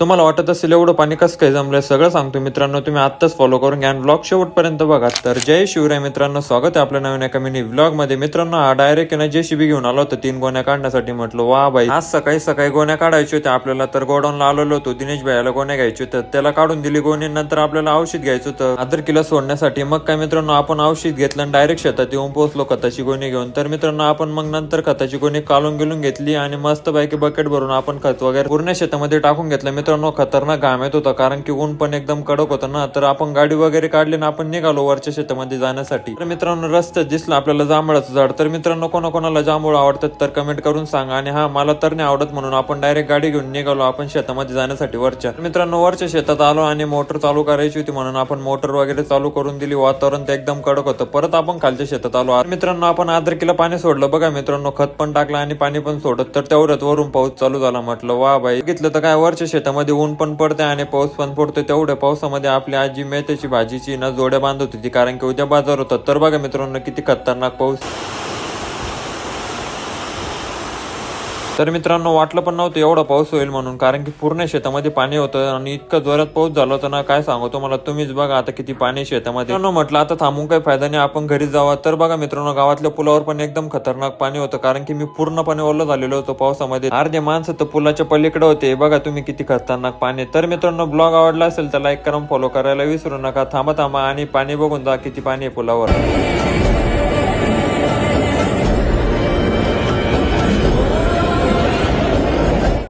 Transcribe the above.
तुम्हाला वाटत असेल एवढं पाणी कसं काय जमलंय? सगळं सांगतो मित्रांनो तुम्ही आत्ताच फॉलो करून घ्या. आणि ब्लॉग शेवटपर्यंत बघा. तर जय शिवराय मित्रांनो स्वागत आहे आपल्या नवीन एका मिनी ब्लॉगमध्ये. मित्रांनो हा डायरेक्ट ना जेसीबी घेऊन आलो होतो. तीन गोण्या काढण्यासाठी म्हटलं वा बाई आज सकाळी सकाळी गोण्या काढायचे होत्या. आपल्याला तर गोडाऊनला आलेलो होतो. दिनेश भाईला गोण्या घ्यायच्या होत्या. त्याला काढून दिली गोणी. नंतर आपल्याला औषध घ्यायचं होतं. आदर किलो सोडण्यासाठी. मग काय मित्रांनो आपण औषध घेतलं आणि डायरेक्ट शेतात येऊन पोहोचलो खताची गोणी घेऊन. तर मित्रांनो आपण मग नंतर खताची गोणी काढून गेलून घेतली आणि मस्त पैकी बकेट भरून आपण खत वगैरे पूर्ण शेतामध्ये टाकून घेतलं. मित्रांनो खतरनाक घाम येत होता कारण की ऊन पण एकदम कडक होतं ना. तर आपण गाडी वगैरे काढली ना आपण निघालो वरच्या शेतामध्ये जाण्यासाठी. तर मित्रांनो रस्त्यात दिसलं आपल्याला जांभळाचं झाड. तर मित्रांनो कोणाकोणाला जांभूळ आवडतात तर कमेंट करून सांगा. आणि हा मला तर नाही आवडत म्हणून आपण डायरेक्ट गाडी घेऊन निघालो आपण शेतामध्ये जाण्यासाठी वरच्या. मित्रांनो वरच्या शेतात आलो आणि मोटर चालू करायची होती म्हणून आपण मोटर वगैरे चालू करून दिली. वातावरण ते एकदम कडक होतं. परत आपण खालच्या शेतात आलो. मित्रांनो आपण आदरकीला पाणी सोडलं. बघा मित्रांनो खत पण टाकलं आणि पाणी पण सोडत तर तेवढ्यात वरून पाऊस चालू झाला म्हटलं वा बाई घेतलं तर काय वरच्या शेतामध्ये ऊन पण पडते आणि पाऊस पण पडतो तेवढ्या पावसामध्ये आपली आजी मेथ्याची भाजीची ना जोड्या बांधत होती. कारण की उद्या बाजार होता. तर बघा मित्रांनो किती खतरनाक पाऊस. तर मित्रांनो वाटलं पण नव्हतं एवढा पाऊस होईल म्हणून कारण की पूर्ण शेतामध्ये पाणी होतं आणि इतकं जोरात पाऊस झाला होता ना काय सांगू तुम्हाला तुम्हीच बघा आता किती पाणी आहे शेतामध्ये. म्हटलं आता थांबून काही फायदा नाही आपण घरी जावा. तर बघा मित्रांनो गावातल्या पुलावर पण एकदम खतरनाक पाणी होतं कारण की मी पूर्णपणे ओलं झालेलो होतो पावसामध्ये. अर्धे माणसं तर पुलाच्या पलीकडे होते बघा तुम्ही किती खतरनाक पाणी आहे. तर मित्रांनो ब्लॉग आवडला असेल तर लाईक करून फॉलो करायला विसरू नका. थांबा थांबा आणि पाणी बघून जा किती पाणी आहे पुलावर.